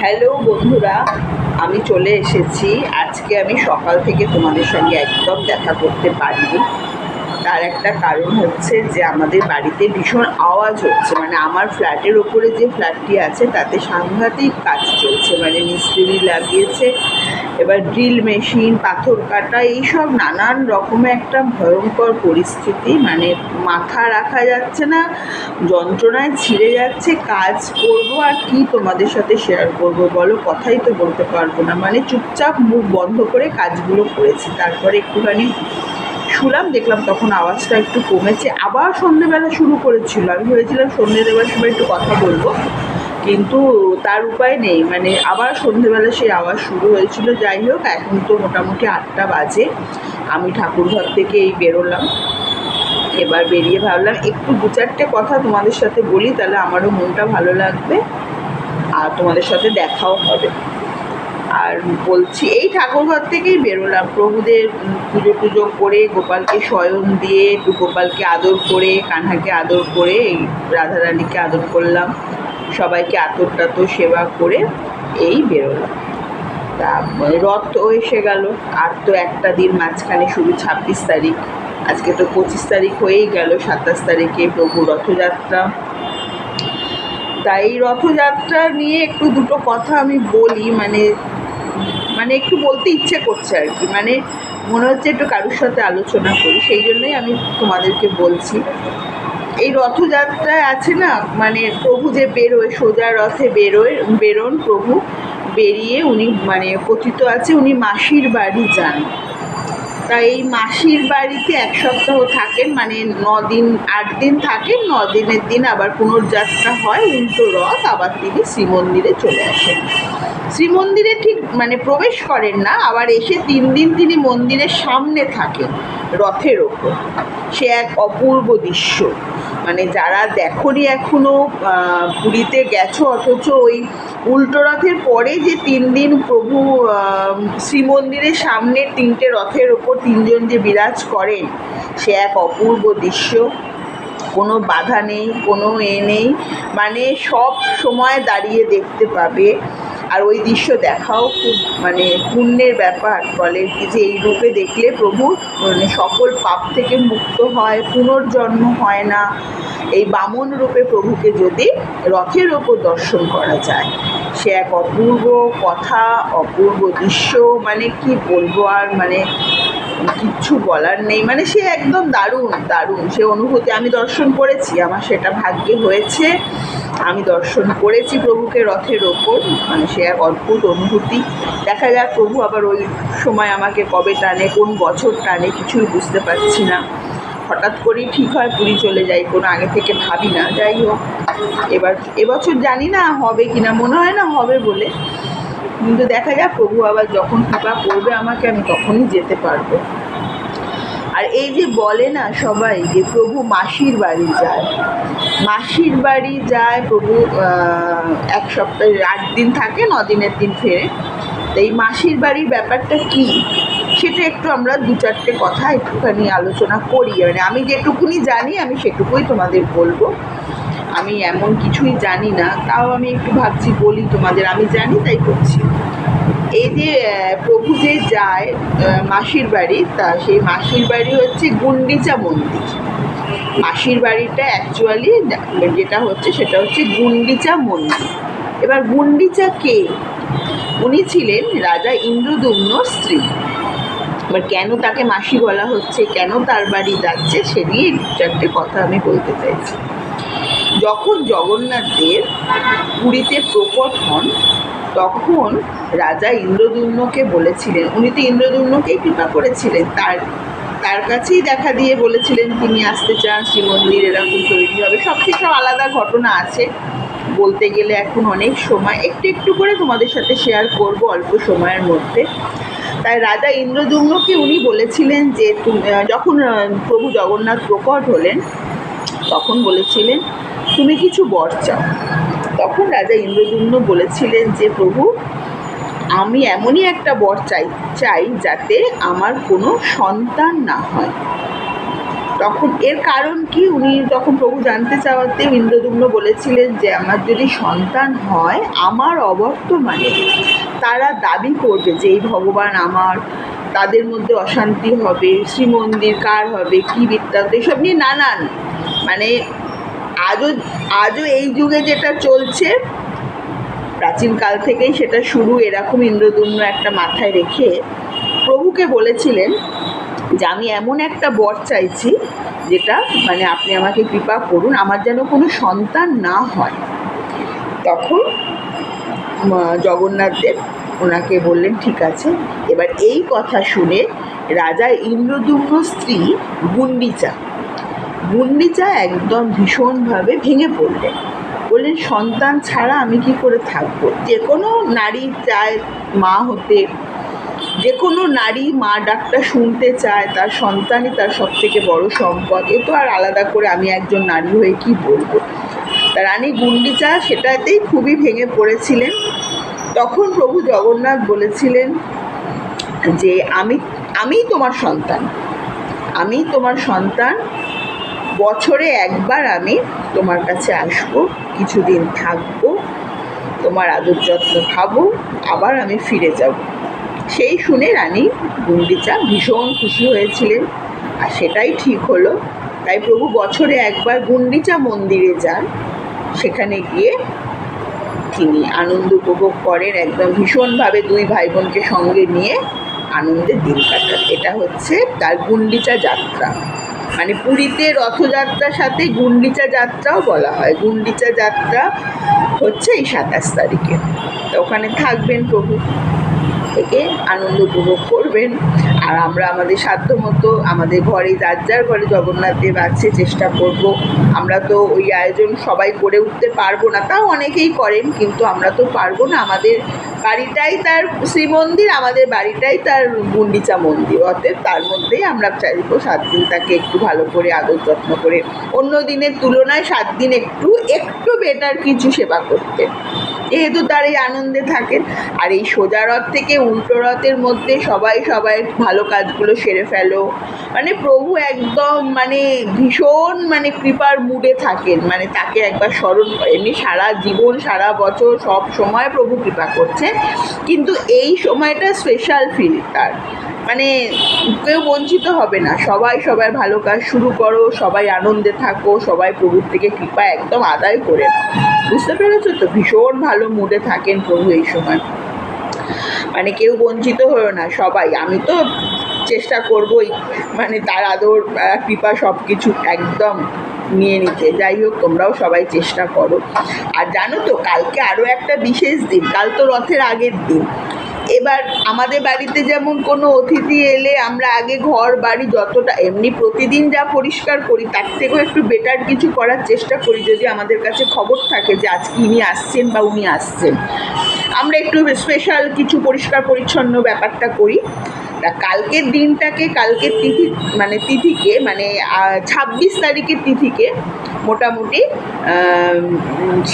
Hello বন্ধুরা, আমি চলে এসেছি। আজকে আমি সকাল থেকে তোমাদের সঙ্গে একদম দেখা করতে পারিনি। তার একটা কারণ হচ্ছে যে আমাদের বাড়িতে ভীষণ আওয়াজ হচ্ছে। মানে আমার ফ্ল্যাটের ওপরে যে ফ্ল্যাটটি আছে, তাতে সাংঘাতিক কাজ চলছে। মানে মিস্ত্রি লাগিয়েছে, এবার ড্রিল মেশিন, পাথর কাটা, এইসব নানান রকমের একটা ভয়ঙ্কর পরিস্থিতি। মানে মাথা রাখা যাচ্ছে না, যন্ত্রণায় ছিঁড়ে যাচ্ছে, কাজ করব আর কি তোমাদের সাথে শেয়ার করব? বলো, কথাই তো বলতে পারব না। মানে চুপচাপ মুখ বন্ধ করে কাজগুলো করেছি। তারপরে একটুখানি শুলাম দেখলাম তখন আওয়াজটা একটু কমেছে। আবার সন্ধেবেলা শুরু করেছিল। আমি ভেবেছিলাম সন্ধে দেওয়ার সময় একটু কথা বলব, কিন্তু তার উপায় নেই। মানে আবার সন্ধেবেলা সেই আওয়াজ শুরু হয়েছিল। যাই হোক, এখন তো মোটামুটি আটটা বাজে। আমি ঠাকুরঘর থেকে এই বেরোলাম। এবার বেরিয়ে ভাবলাম, একটু দু চারটে কথা তোমাদের সাথে বলি, তাহলে আমারও মনটা ভালো লাগবে আর তোমাদের সাথে দেখাও হবে। আর বলছি, এই ঠাকুরঘর থেকেই বেরোলাম। প্রভুদের পুজো টুজো করে গোপালকে শয়ন দিয়ে গোপালকে আদর করে, কানহাকে আদর করে, এই রাধারানীকে আদর করলাম। সবাইকে আতর টাতর সেবা করে এই বেরোলাম। তা রথ তো এসে গেল। আর তো একটা দিন মাঝখানে শুধু ছাব্বিশ তারিখ। আজকে তো পঁচিশ তারিখ হয়েই গেল, সাতাশ তারিখে প্রভু রথযাত্রা। তাই রথযাত্রা নিয়ে একটু দুটো কথা আমি বলি মানে মানে একটু বলতে ইচ্ছে করছে আর কি। মানে মনে হচ্ছে একটু কারোর সাথে আলোচনা করি। সেই জন্যই আমি তোমাদেরকে বলছি। এই রথযাত্রায় আছে না মানে প্রভু যে বেরোয়, সোজা রথে বেরোয়, বেরোন প্রভু, বেরিয়ে উনি মানে কথিত আছে উনি মাসির বাড়ি যান। তা এই মাসির বাড়িতে এক সপ্তাহ থাকেন মানে দিন, আট দিন থাকেন দিনের দিন আবার পুনর্যাত্রা হয়, উল্টো রথ, আবার তিনি শ্রীমন্দিরে চলে আসেন। শ্রীমন্দিরে ঠিক মানে প্রবেশ করেন না, আবার এসে তিন দিন তিনি মন্দিরের সামনে থাকেন রথের ওপর। সে এক অপূর্ব দৃশ্য। মানে যারা দেখনি এখনও পুরীতে গেছো অথচ ওই উল্টো রথের পরে যে তিন দিন প্রভু শ্রীমন্দিরের সামনে তিনটে রথের ওপর তিনজন যে বিরাজ করেন, সে এক অপূর্ব দৃশ্য। কোনো বাধা নেই, কোনো এ নেই। মানে সব সময় দাঁড়িয়ে দেখতে পাবে। আর ওই দৃশ্য দেখাও খুব মানে পুণ্যের ব্যাপার। বলে কি যে এই রূপে দেখলে প্রভু মানে সকল পাপ থেকে মুক্ত হয়, পুনর্জন্ম হয় না। এই বামন রূপে প্রভুকে যদি রথের ওপর দর্শন করা যায়, সে এক অপূর্ব কথা, অপূর্ব দৃশ্য মানে কি বলব আর মানে কিচ্ছু বলার নেই। মানে সে একদম দারুণ দারুণ। সে অনুভূতি আমি দর্শন করেছি। আমার সেটা ভাগ্যে হয়েছে। আমি দর্শন করেছি প্রভুকে রথের ওপর। মানে সে এক অদ্ভুত অনুভূতি। দেখা যাক প্রভু আবার ওই সময় আমাকে কবে টানে, কোন বছর টানে, কিছুই বুঝতে পারছি না। হঠাৎ করেই ঠিক হয়, পুরী চলে যাই। কোনো আগে থেকে ভাবি না। যাই হোক, এবার, এবছর জানি না হবে কি না মনে হয় না হবে বলে। কিন্তু দেখা যাক, প্রভু আবার যখন কৃপা করবে আমাকে, আমি তখনই যেতে পারব। আর এই যে বলে না সবাই যে প্রভু মাসির বাড়ি যায়। মাসির বাড়ি যায় প্রভু এক সপ্তাহে, আট দিন থাকে, ন দিনের দিন ফেরে। তো এই মাসির বাড়ির ব্যাপারটা কি? সেটা একটু আমরা দু চারটে কথা একটুখানি আলোচনা করি। মানে আমি যেটুকুনি জানি, আমি সেটুকুই তোমাদের বলব। আমি এমন কিছুই জানি না, তাও আমি একটু ভাবছি, বলি তোমাদের, আমি জানি, তাই করছি। এই যে প্রভু যে যায় মাসির বাড়ি, তা সেই মাসির বাড়ি হচ্ছে গুন্ডিচা মন্দির। মাসির বাড়িটা অ্যাকচুয়ালি যেটা হচ্ছে, সেটা হচ্ছে গুন্ডিচা মন্দির। এবার গুন্ডিচা কে? উনি ছিলেন রাজা ইন্দ্রদুম্নর স্ত্রী। এবার কেন তাকে মাসি বলা হচ্ছে, কেন তার বাড়ি যাচ্ছে, সে নিয়ে চারটে কথা আমি বলতে চাইছি। যখন জগন্নাথ দেব পুরীতে প্রকট হন, তখন রাজা ইন্দ্রদুম্নকে বলেছিলেন, উনি তো ইন্দ্রদুম্নকেই কৃপা করেছিলেন, তার তার কাছেই দেখা দিয়ে বলেছিলেন তিনি আসতে চান, শ্রীমন্দির এরকম তৈরি হবে। সব কিছু আলাদা ঘটনা আছে। বলতে গেলে এখন অনেক সময়, একটু একটু করে তোমাদের সাথে শেয়ার করব অল্প সময়ের মধ্যে। তাই রাজা ইন্দ্রদুম্নকে উনি বলেছিলেন যে, তুমি, যখন প্রভু জগন্নাথ প্রকট হলেন, তখন বলেছিলেন তুমি কিছু বর চাও। তখন রাজা ইন্দ্রদুম্ন বলেছিলেন যে, প্রভু, আমি এমনই একটা বর চাই চাই যাতে আমার কোনো সন্তান না হয়। তখন এর কারণ কি? উনি তখন প্রভু জানতে চাওয়াতে ইন্দ্রদুম্ন বলেছিলেন যে, আমার যদি সন্তান হয়, আমার অবর্তমানে তারা দাবি করবে যে, এই ভগবান আমার, তাদের মধ্যে অশান্তি হবে, শ্রীমন্দির কার হবে, কি বৃত্তান্ত, এসব নিয়ে নানান মানে আজও আজও এই যুগে যেটা চলছে প্রাচীনকাল থেকেই সেটা শুরু এরকম ইন্দ্রদুম্ন একটা মাথায় রেখে প্রভুকে বলেছিলেন যে আমি এমন একটা বর চাইছি যেটা মানে আপনি আমাকে কৃপা করুন আমার যেন কোনো সন্তান না হয়। তখন উম, জগন্নাথ দেব ওনাকে বললেন ঠিক আছে এবার এই কথা শুনে রাজা ইন্দ্রদুম্ন স্ত্রী গুন্ডিচা গুন্ডিচা একদম ভীষণভাবে ভেঙে পড়লেন। বললেন, সন্তান ছাড়া আমি কি করে থাকব? যে কোনো নারী চায় মা হতে। যে কোনো নারী মা ডাকটা শুনতে চায়। তার সন্তানই তার সব থেকে বড় সম্পদ। এ তো আর আলাদা করে আমি একজন নারী হয়ে কি বলব? তা রানী গুন্ডিচা সেটাতেই খুবই ভেঙে পড়েছিলেন। তখন প্রভু জগন্নাথ বলেছিলেন যে, আমি আমিই তোমার সন্তান। আমি তোমার সন্তান বছরে একবার আমি তোমার কাছে আসব, কিছুদিন থাকব, তোমার আদর যত্ন খাব, আবার আমি ফিরে যাব। সেই শুনে রানী গুন্ডিচা ভীষণ খুশি হয়েছিলেন আর সেটাই ঠিক হলো। তাই প্রভু বছরে একবার গুন্ডিচা মন্দিরে যান। সেখানে গিয়ে তিনি আনন্দ উপভোগ করেন একদম ভীষণভাবে দুই ভাই বোনকে সঙ্গে নিয়ে আনন্দে দিন কাটান। এটা হচ্ছে তার গুন্ডিচা যাত্রা। মানে পুরীতে রথযাত্রার সাথে গুন্ডিচা যাত্রাও বলা হয়। গুন্ডিচা যাত্রা হচ্ছে এই সাতাশ তারিখে। তো ওখানে থাকবেন প্রভু। থেকে আনন্দ উপভোগ করবেন। আর আমরা আমাদের সাধ্য মতো আমাদের ঘরে যার যার ঘরে জগন্নাথ দেব আছে চেষ্টা করব। আমরা তো ওই আয়োজন সবাই করে উঠতে পারব না তাও অনেকেই করেন কিন্তু আমরা তো পারব না। আমাদের বাড়িটাই তার শ্রীমন্দির আমাদের বাড়িটাই তার গুন্ডিচা মন্দির। অতএব তার মধ্যেই আমরা চাইব সাত দিন তাকে একটু ভালো করে আদর যত্ন করে। অন্য দিনের তুলনায় সাত দিন একটু একটু বেটার কিছু সেবা করতে। যেহেতু তার এই আনন্দে থাকেন আর এই সোজা রথ থেকে উল্টো রথের মধ্যে সবাই সবাই ভালো কাজগুলো সেরে ফেলো। মানে প্রভু একদম মানে ভীষণ মানে কৃপার মুডে থাকেন। মানে তাকে একবার স্মরণ করে। এমনি সারা জীবন, সারা বছর সব সময় প্রভু কৃপা করছেন কিন্তু এই সময়টা স্পেশাল ফিল তার। মানে কেউ বঞ্চিত হবে না। সবাই সবাই ভালো কাজ শুরু করো, সবাই আনন্দে থাকো, সবাই প্রভুর থেকে কৃপা একদম আদায় করে বুঝতে পেরেছ তো? ভীষণ ভালো মুডে থাকেন প্রভু এই সময়। মানে কেউ বঞ্চিত হয়েও না সবাই। আমি তো চেষ্টা করবই মানে তার আদর কৃপা সব কিছু একদম নিয়ে নিতে। যাই হোক, তোমরাও সবাই চেষ্টা করো। আর জানো তো, কালকে আরও একটা বিশেষ দিন। কাল তো রথের আগের দিন। এবার আমাদের বাড়িতে যেমন কোনো অতিথি এলে আমরা আগে ঘর, বাড়ি যতটা, এমনি প্রতিদিন যা পরিষ্কার করি, তার থেকেও একটু বেটার কিছু করার চেষ্টা করি যদি আমাদের কাছে খবর থাকে যে আজকে ইনি আসছেন বা উনি আসছেন। আমরা একটু স্পেশাল কিছু পরিষ্কার পরিচ্ছন্ন ব্যাপারটা করি। তা কালকের দিনটাকে, কালকের তিথি মানে তিথিকে মানে ছাব্বিশ তারিখের তিথিকে মোটামুটি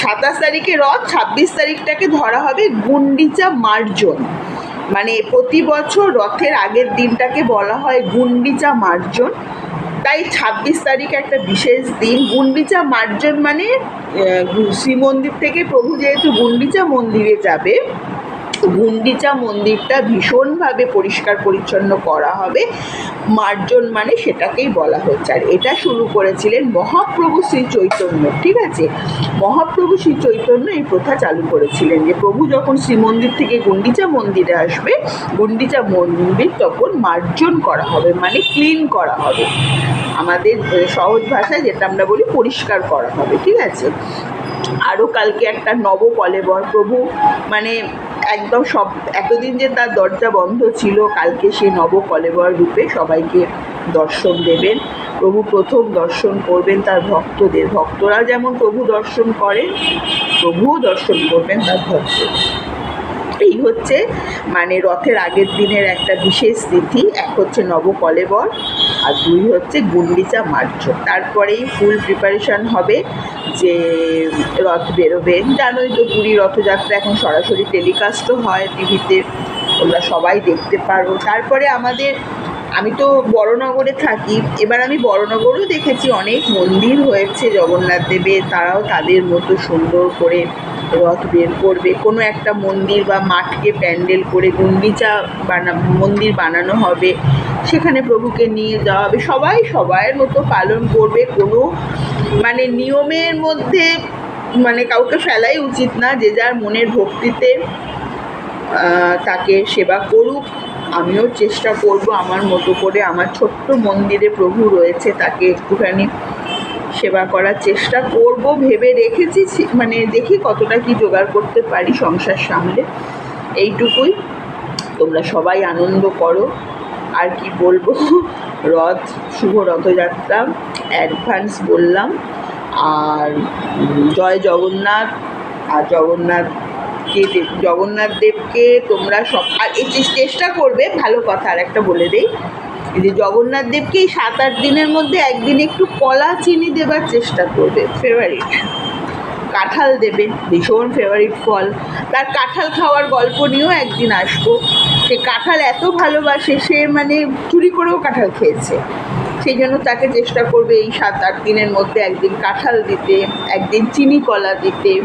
সাতাশ তারিখে রথ, ছাব্বিশ তারিখটাকে ধরা হবে গুন্ডিচা মার্জন। মানে প্রতি বছর রথের আগের দিনটাকে বলা হয় গুন্ডিচা মার্জন। তাই ছাব্বিশ তারিখ একটা বিশেষ দিন। গুন্ডিচা মার্জন মানে শ্রীমন্দির থেকে প্রভু যেহেতু গুন্ডিচা মন্দিরে যাবে গুন্ডিচা মন্দিরটা ভীষণভাবে পরিষ্কার পরিচ্ছন্ন করা হবে। মার্জন মানে সেটাকেই বলা হচ্ছে। আর এটা শুরু করেছিলেন মহাপ্রভু শ্রী চৈতন্য, ঠিক আছে? মহাপ্রভু শ্রী চৈতন্য এই প্রথা চালু করেছিলেন যে, প্রভু যখন শ্রীমন্দির থেকে গুন্ডিচা মন্দিরে আসবে, গুন্ডিচা মন্দির তখন মার্জন করা হবে মানে ক্লিন করা হবে। আমাদের সহজ ভাষায় যেটা আমরা বলি, পরিষ্কার করা হবে, ঠিক আছে? আরও কালকে একটা নব কলেবর প্রভু মানে একদম সব, এতদিন যে তার দরজা বন্ধ ছিল, কালকে সে নব কলেবর রূপে সবাইকে দর্শন দেবেন। প্রভু প্রথম দর্শন করবেন তার ভক্তদের। ভক্তরা যেমন প্রভু দর্শন করেন, প্রভুও দর্শন করবেন তার ভক্তদের। এই হচ্ছে মানে রথের আগের দিনের একটা বিশেষ তিথি, এক হচ্ছে নবকলেবর আর দুই হচ্ছে গুন্ডিচা মার্চ তারপরেই ফুল প্রিপারেশন হবে যে রথ বেরোবে। জানোই তো পুরী রথযাত্রা এখন সরাসরি টেলিকাস্টও হয় টিভিতে। তোমরা সবাই দেখতে পারো। তারপরে আমাদের আমি তো বড়নগরে থাকি। এবার আমি বড়নগরও দেখেছি অনেক মন্দির হয়েছে জগন্নাথ দেবের। তারাও তাদের মতো সুন্দর করে রথ বের করবে। কোনো একটা মন্দির বা মাঠকে প্যান্ডেল করে গুন্ডিচা বানা, মন্দির বানানো হবে। সেখানে প্রভুকে নিয়ে যাওয়া হবে। সবাই সবাইয়ের মতো পালন করবে। কোনো মানে নিয়মের মধ্যে মানে কাউকে ফেলাই উচিত না। যে যার মনের ভক্তিতে তাকে সেবা করুক। আমিও চেষ্টা করব আমার মতো করে আমার ছোট্ট মন্দিরে প্রভু রয়েছে তাকে একটুখানি সেবা করার চেষ্টা করব, ভেবে রেখেছি মানে দেখি কতটা কি জোগাড় করতে পারি সংসার সামলে। এইটুকুই। তোমরা সবাই আনন্দ করো। আর কি বলব? রথ, শুভ রথযাত্রা অ্যাডভান্স বললাম। আর জয় জগন্নাথ। আর জগন্নাথকে দে- জগন্নাথ দেবকে তোমরা সব আর এই চেষ্টা করবে, ভালো কথা আর একটা বলে দেই। যে জগন্নাথ দেবকে এই সাত আট দিনের মধ্যে একদিন একটু কলা চিনি দেবার চেষ্টা করবে ফেভারিট কাঁঠাল দেবে, ভীষণ ফেভারিট ফল। তার কাঁঠাল খাওয়ার গল্প নিয়েও একদিন আসব। সে কাঁঠাল এত ভালোবাসে, সে মানে চুরি করেও কাঁঠাল খেয়েছে। সেই জন্য তাকে চেষ্টা করবে এই সাত আট দিনের মধ্যে একদিন কাঁঠাল দিতে, একদিন চিনি কলা দিতে।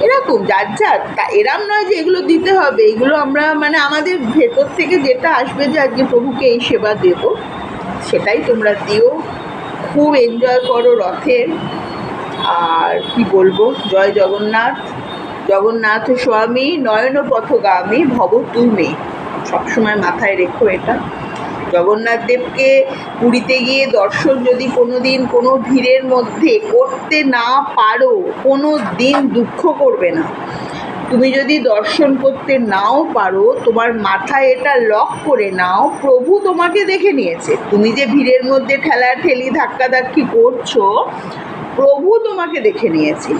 এরকম, যার যার। তা এরম নয় যে এগুলো দিতে হবে। এগুলো আমরা মানে আমাদের ভেতর থেকে যেটা আসবে যে আজকে প্রভুকে এই সেবা দেব, সেটাই তোমরা দিও। খুব এনজয় করো রথের। আর কি বলব? জয় জগন্নাথ। জগন্নাথ স্বামী নয়ন পথগামী ভব তুমি সবসময় মাথায় রেখো এটা। জগন্নাথ দেবকে পুরীতে গিয়ে দর্শন যদি কোনো দিন কোনো ভিড়ের মধ্যে করতে না পারো কোনো দিন দুঃখ করবে না। তুমি যদি দর্শন করতে নাও পারো, তোমার মাথায় এটা লক করে নাও, প্রভু তোমাকে দেখে নিয়েছে। তুমি যে ভিড়ের মধ্যে ঠেলা ঠেলি ধাক্কাধাক্কি করছ, প্রভু তোমাকে দেখে নিয়েছে।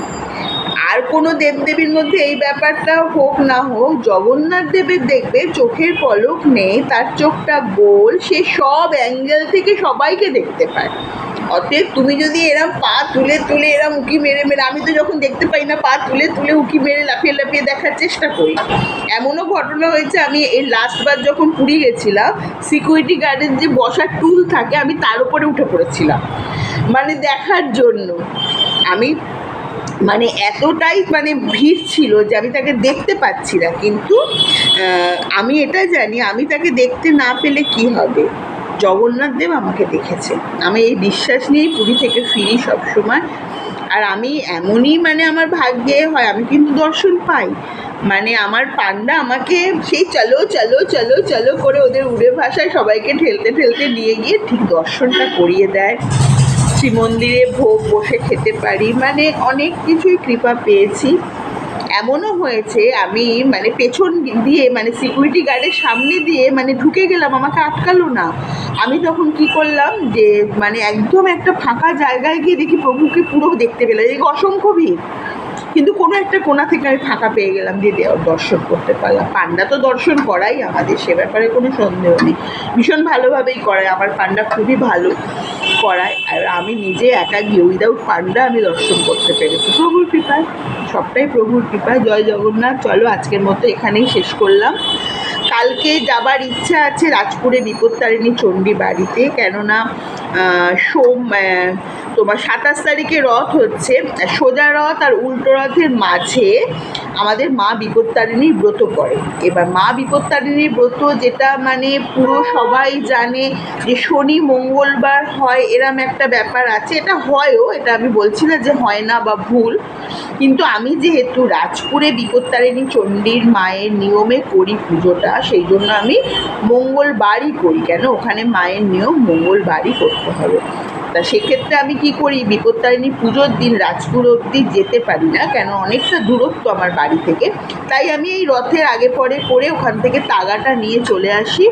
আর কোনো দেবদেবীর মধ্যে এই ব্যাপারটা হোক না হোক, জগন্নাথ দেবের দেখবে চোখের পলক নেই, তার চোখটা গোল, সে সব অ্যাঙ্গেল থেকে সবাইকে দেখতে পায়। অতএব তুমি যদি এরম পা তুলে তুলে এরম উকি মেরে মেরে, আমি তো যখন দেখতে পাই না, পা তুলে তুলে উকি মেরে লাফিয়ে লাফিয়ে দেখার চেষ্টা করি। এমনও ঘটনা হয়েছে, আমি এই লাস্টবার যখন পুরী গেছিলাম সিকিউরিটি গার্ডের যে বসার টুল থাকে, আমি তার উপরে উঠে পড়েছিলাম। মানে দেখার জন্য। আমি মানে এতটাই মানে ভিড় ছিল যে আমি তাকে দেখতে পাচ্ছি না। কিন্তু আমি এটা জানি, আমি তাকে দেখতে না পেলে কি হবে? জগন্নাথ দেব আমাকে দেখেছে। আমি এই বিশ্বাস নিয়েই পুরী থেকে ফিরি সবসময়। আর আমি এমনই মানে আমার ভাগ্যে হয়, আমি কিন্তু দর্শন পাই। মানে আমার পান্ডা আমাকে সেই চলো চলো চলো চলো করে ওদের উড়ে ভাষায় সবাইকে ঠেলতে ঠেলতে নিয়ে গিয়ে ঠিক দর্শনটা করিয়ে দেয়। শ্রীমন্দিরে ভোগ বসে খেতে পারি। মানে অনেক কিছুই কৃপা পেয়েছি। এমনও হয়েছে, আমি মানে পেছন দিয়ে মানে সিকিউরিটি গার্ডের সামনে দিয়ে মানে ঢুকে গেলাম, আমাকে আটকালো না। আমি তখন কি করলাম যে মানে একদম একটা ফাঁকা জায়গায় গিয়ে দেখি প্রভুকে পুরো দেখতে পেলাম। এই অসংখ্য ভিড়। কিন্তু কোনো একটা কোনা থেকে আমি ফাঁকা পেয়ে গেলাম দেওয়ার দর্শন করতে পারলাম। পান্ডা তো দর্শন করাই আমাদের, সে ব্যাপারে কোনো সন্দেহ নেই। ভীষণ ভালোভাবেই করায়, আমার পান্ডা খুবই ভালো করায়। আর আমি নিজে একা গিয়ে উইদাউট পান্ডা আমি দর্শন করতে পেরেছি। প্রভুর কৃপায়, সবটাই প্রভুর কৃপায়। জয় জগন্নাথ। চলো আজকের মতো এখানেই শেষ করলাম। কালকে যাবার ইচ্ছা আছে রাজপুরে বিপত্তারিণী চণ্ডী বাড়িতে কেননা সোম তোমার সাতাশ তারিখে রথ হচ্ছে। সোজা রথ আর উল্টো রথের মাঝে আমাদের মা বিপত্তারিণীর ব্রত পড়ে এবার মা বিপত্তারিণীর ব্রত যেটা মানে পুরো সবাই জানে যে শনি মঙ্গলবার হয় এরম একটা ব্যাপার আছে। এটা হয়ও, এটা আমি বলছি না যে হয় না বা ভুল। কিন্তু আমি যেহেতু রাজপুরে বিপত্তারিণী চণ্ডীর মায়ের নিয়মে করি পুজোটা, সেই জন্য আমি মঙ্গলবারই করি। কেন? ওখানে মায়ের নিয়ম মঙ্গলবারই করতে হবে। তা সেক্ষেত্রে আমি কি করি? বিপত্তারিণী পুজোর দিন রাজপুর অবধি যেতে পারি না, কেন অনেকটা দূরত্ব আমার বাড়ি থেকে। তাই আমি এই রথের আগে পরে করে ওখান থেকে তাগাটা নিয়ে চলে আসি।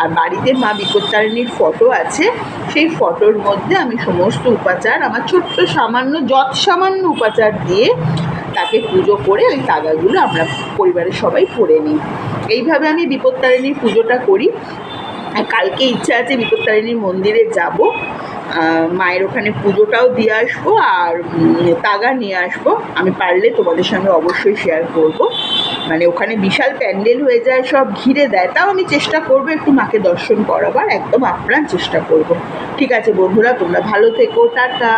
আর বাড়িতে মা বিপত্তারিণীর ফটো আছে। সেই ফটোর মধ্যে আমি সমস্ত উপাচার, আমার ছোট্ট সামান্য যৎ সামান্য উপাচার দিয়ে তাকে পুজো করে ওই তাগাগুলো আমরা পরিবারের সবাই পড়ে নিই। এইভাবে আমি বিপত্তারিণীর পুজোটা করি। কালকে ইচ্ছা আছে বিপত্তারিণীর মন্দিরে যাব। মায়ের ওখানে পুজোটাও দিয়ে আসব আর তাগা নিয়ে আসব। আমি পারলে তোমাদের সঙ্গে অবশ্যই শেয়ার করব। মানে ওখানে বিশাল প্যান্ডেল হয়ে যায়, সব ঘিরে দেয়। তাও আমি চেষ্টা করব একটু মাকে দর্শন করাবার, একদম আপ্রাণ চেষ্টা করব। ঠিক আছে বন্ধুরা, তোমরা ভালো থেকো, টাটা।